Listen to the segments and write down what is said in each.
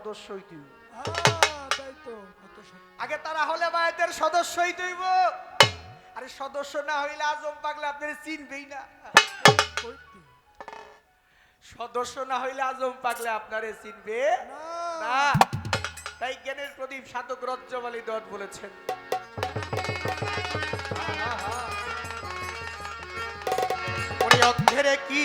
সদস্যই তুই। আগে তারা হলে বায়েদের সদস্যই তুইব আরে সদস্য না হইলে আজম পাগলা আপনার চিনবেই না। সদস্য না হইলে আজম পাগলা আপনারে চিনবে না। তাই জ্ঞানের প্রদীপ সাধক রজ্জবালী দত্ত বলেছেন। অন্ধেরে কি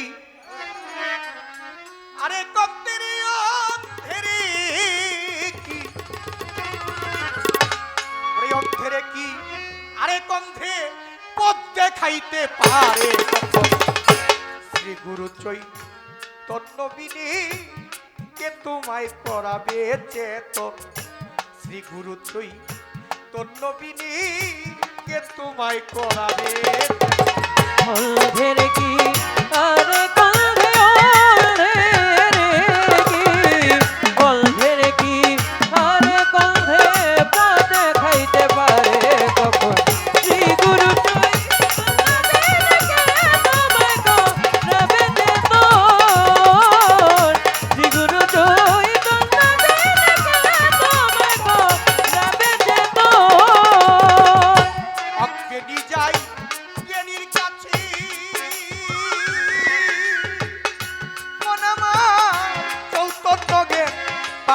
পায় পড়াবে চেত। শ্রী গুরু তুই তোর নবীনি কে তোমায় করাবে? কি আর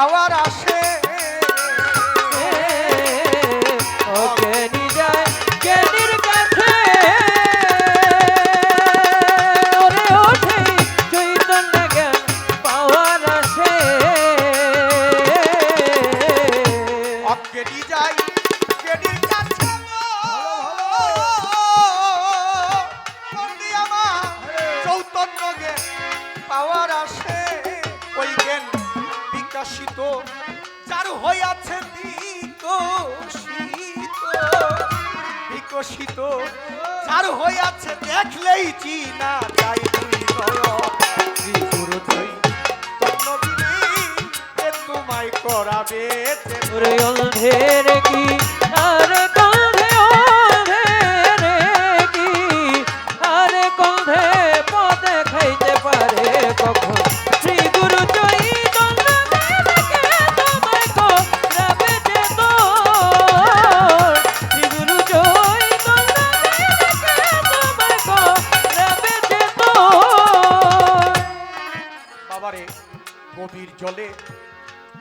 পাওয়ার আসে। আর হয়ে হইয়াছে দেখলেই চিনা যাই তুই ত্রিপুর তুই তোমায় করাবে অন্ধের কি আর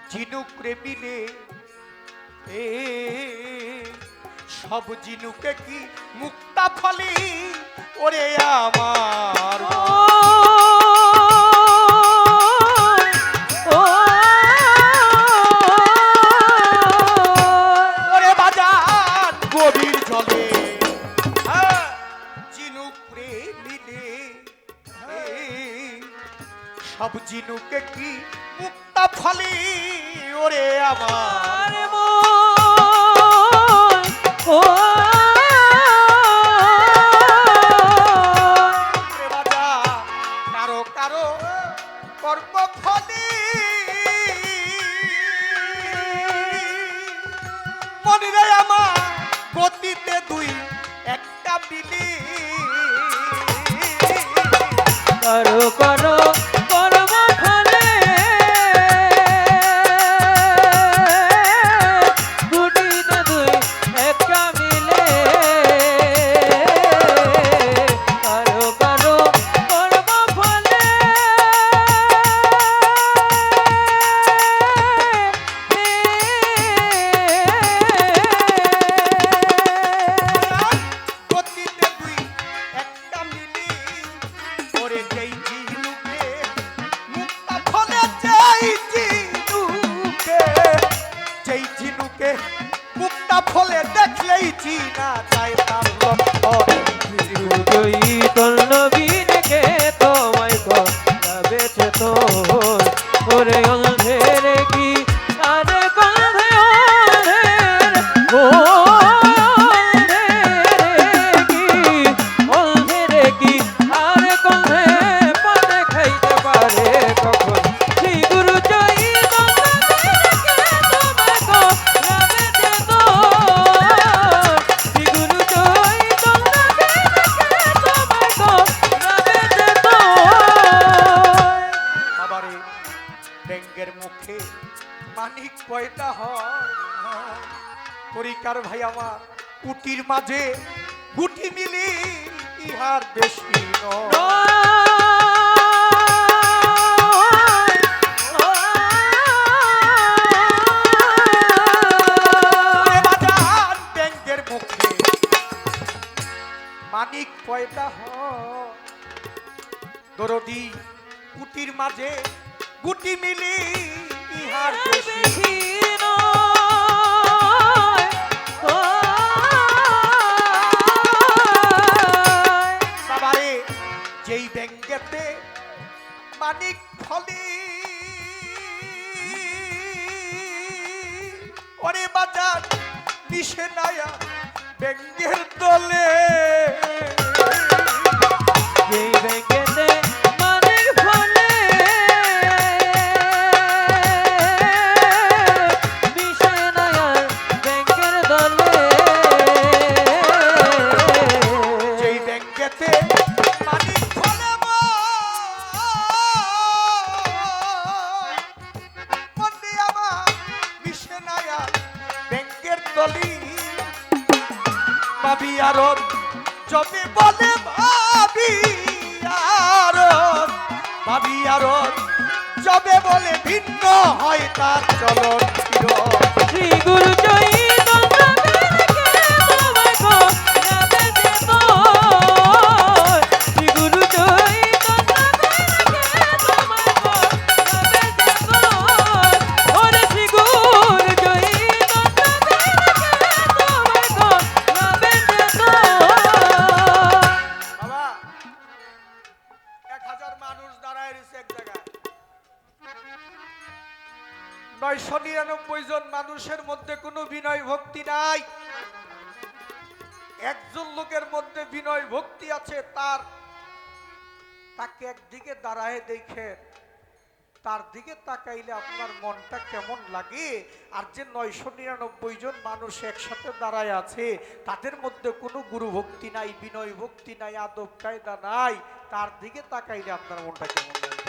ঝিনুকরে মিলে এ সব ঝিনুকে কি মুক্তা ফলি? ওরে আমার পরিকার ভাই আমার কুটির মাঝে গুটি মিলি ইহার বেশি মানিক পয়দা হয়। দরদি কুটির মাঝে গুটি মিলি ইহার বেশি মানিক ফলি। ওরে বাজার দিশে নায়া বেঙ্গের দলে ভাবি আরও যদি বলে ভাবি আরও ভাবি আরও যবে বলে ভিন্ন হয় তার চলন শ্রী গুরু চৈতন্য একজন লোকের মধ্যে বিনয় ভক্তি আছে, তার তাকে একদিকে দাঁড়ায় দেখে, তার দিকে তাকাইলে আপনার মনটা কেমন লাগে? আর যে নয়শো নিরানব্বই জন মানুষ একসাথে দাঁড়ায় আছে, তাদের মধ্যে কোনো গুরু ভক্তি নাই, বিনয় ভক্তি নাই, আদব কায়দা নাই, তার দিকে তাকাইলে আপনার মনটা কেমন লাগে?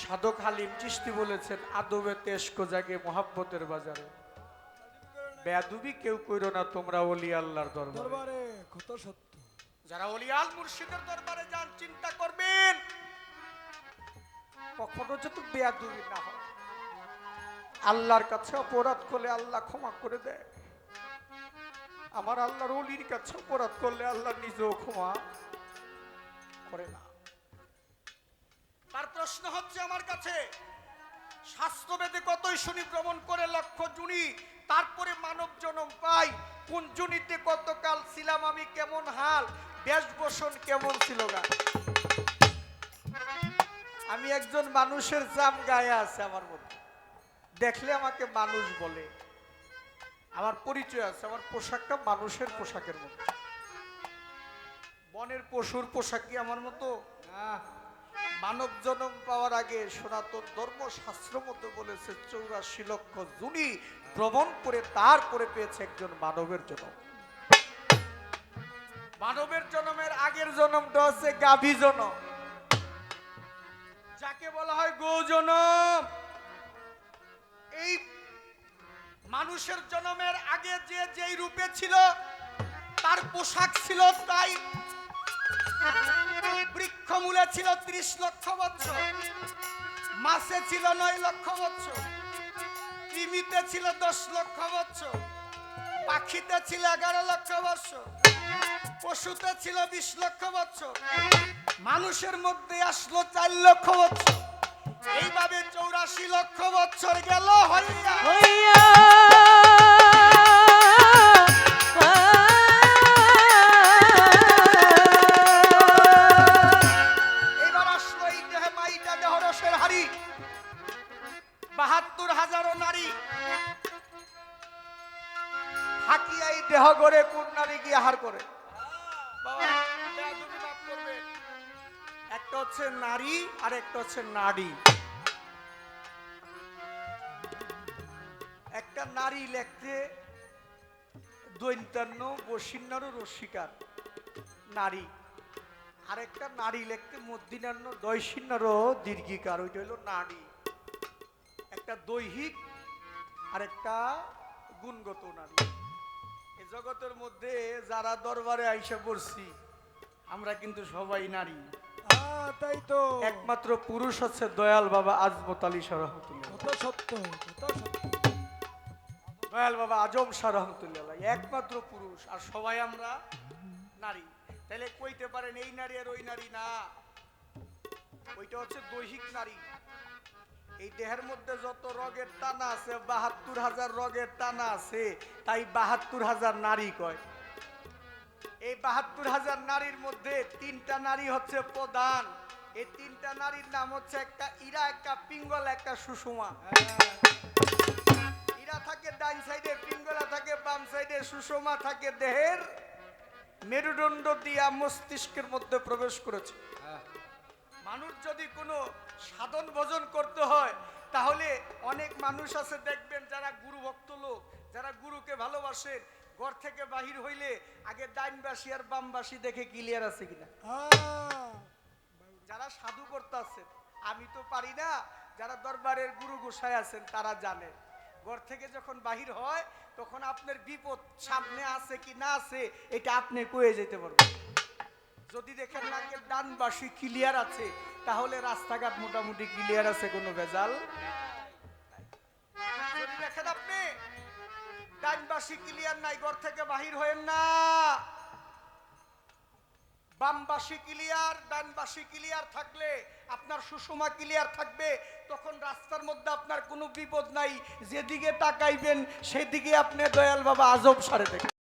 সাধক হালিম চিস্তি বলেছেন, আদবে তেস্কো জাগে, মোহাব্বতের বাজারে। বেয়াদুবি কেউ কইরো না তোমরা ওলি আল্লাহর দরবারে। কত সত্য। যারা অলিয়াল মুর্শিদের দরবারে যান চিন্তা করবেন। কখনো যত বেয়াদুবি না হয় আল্লাহর কাছে অপরাধ করলে আল্লাহ ক্ষমা করে দেয়। আমার আল্লাহর অলির কাছে অপরাধ করলে আল্লাহ নিজেও ক্ষমা করে না। তার প্রশ্ন হচ্ছে আমার কাছে স্বাস্থ্যবেদে কতই শুনি ভ্রমণ করে লক্ষ জুনি তারপরে মানব জনম পাই। কোন জুনিতে কতকাল ছিলাম আমি কেমন হাল? বেশ বসন কেমন ছিল গা আমি একজন মানুষের জাম গায়ে আছে আমার মধ্যে। দেখলে আমাকে মানুষ বলে। আমার পরিচয় আছে, আমার পোশাকটা মানুষের পোশাকের মতো বনের পশুর পোশাক কি আমার মতো? না। মানব জন্ম পাওয়ার আগে সনাতন ধর্মশাস্ত্র মতো বলেছে, চৌরাশি লক্ষ জুনি ভ্রমণ করে তারপরে পেয়েছে একজন মানবের জন্ম। মানবের জন্মের আগের জন্মটা হচ্ছে গাভী জন্ম। যাকে বলা হয় গো জনম। এই মানুষের জন্মের আগে যে যেই রূপে ছিল, তার পোশাক ছিল তাই। বৃক্ষমূলে ছিল ত্রিশ লক্ষ বছর, মাসে ছিল নয় লক্ষ বছর কৃমিতে ছিল দশ লক্ষ বছর, পাখিতে ছিল এগারো লক্ষ বছর, পশুতে ছিল বিশ লক্ষ বছর, মানুষের মধ্যে আসলো চার লক্ষ বছর। এইভাবে চৌরাশি লক্ষ বছর গেল হইয়া হচ্ছে নারী আর একটা হচ্ছে নারী। একটা নারী লেখতে দৈন্তান্ন বসিন্নারও রসিকার নারী। আরেকটা নারী লেখতে মদ্দিনান্ন দয়সিন্নারও দীর্ঘিকার, ওইটা হলো নারী। একটা দৈহিক আর একটা গুণগত নারী। এই জগতের মধ্যে যারা দরবারে আইসা পড়ছি, আমরা কিন্তু সবাই নারী। তাই তো। একমাত্র পুরুষ হচ্ছে দয়াল বাবা আজমত আলী শাহ রহমতুল্লাহ কত সত্য কত সত্য। দয়াল বাবা আজম শাহ রহমতুল্লাহ একমাত্র পুরুষ। আর সবাই আমরা নারী। তাহলে কইতে পারেন এই নারী আর ওই নারী না। ওইটা হচ্ছে দৈহিক নারী। এই দেহের মধ্যে যত রগের টানা আছে বাহাত্তর হাজার রগের টানা আছে তাই বাহাত্তর হাজার নারী কয়। এই বাহাত্তর হাজার নারীর মধ্যে তিনটা নারী হচ্ছে প্রধান। এই তিনটা নারীর নাম হচ্ছে একটা ইরা, একটা পিঙ্গল, একটা সুষমা। ইরা থাকে ডান সাইডে, পিঙ্গলা থাকে বাম সাইডে, সুষমা থাকে দেহের মেরুদণ্ড দিয়া মস্তিষ্কের মধ্যে প্রবেশ করেছে। মানুষ যদি কোনো সাধন ভোজন করতে হয়, তাহলে অনেক মানুষ আছে দেখবেন যারা গুরু ভক্ত লোক, যারা গুরুকে ভালোবাসেন ঘর থেকে বাহির হইলে আগে ডাইনবাসী আর বামবাসী দেখে ক্লিয়ার আছে কিনা? যারা সাধু করতে আছেন আমি তো পারি না যারা দরবারের গুরু গোসাই আছেন তারা জানে। ঘর থেকে যখন বাহির হয় তখন আপনার বিপদ সামনে আছে কি না আছে এটা আপনি কয়ে যেতে পারবেন। যদি দেখেন নাকের ডানবাসী ক্লিয়ার আছে তাহলে রাস্তাঘাট মোটামুটি ক্লিয়ার আছে কোনো ভেজাল? ডানবাসী ক্লিয়ার নাই, ঘর থেকে বাহির হয়েন না। বামবাসী ক্লিয়ার ডানবাসী ক্লিয়ার থাকলে আপনার সুষমা কিলিয়ার থাকবে। তখন রাস্তার মধ্যে আপনার কোনো বিপদ নাই, যেদিকে তাকাইবেন, সেদিকে আপনি দয়াল বাবা আজব সারে দেখবেন